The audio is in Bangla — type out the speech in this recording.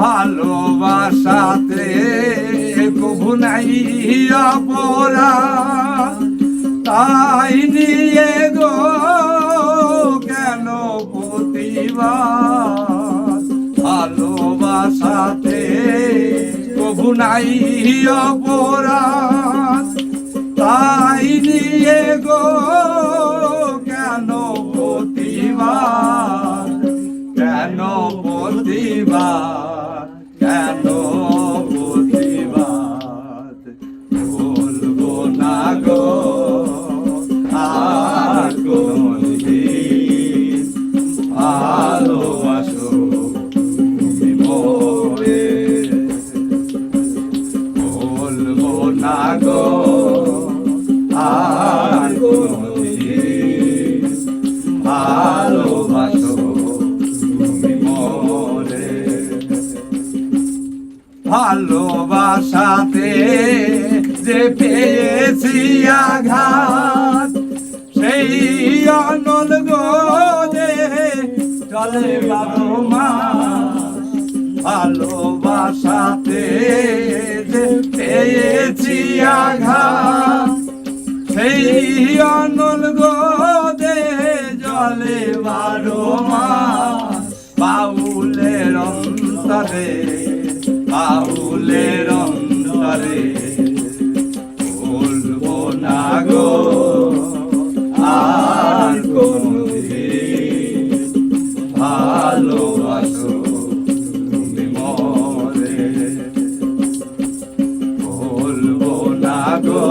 ভালোবাসাতে কবু নাই অপরা তাই নিয়ে গো কেন প্রতিবাদ? ভালোবাসাতে কবু নাই অপরাধ। Shiva. ভালোবাসাতে যে পেয়েছি আঘাত, সেই অনল গোদে চলে বারো ভালোবাসাতে যে পেয়েছি আঘাত, সেই অনল গোদে জলে বারো মাস বাউলের অন্তরে বাউলের অন্তরে বলব না গো আর কোনদিন ভালোবাসো তুমি মরে। বলব না গো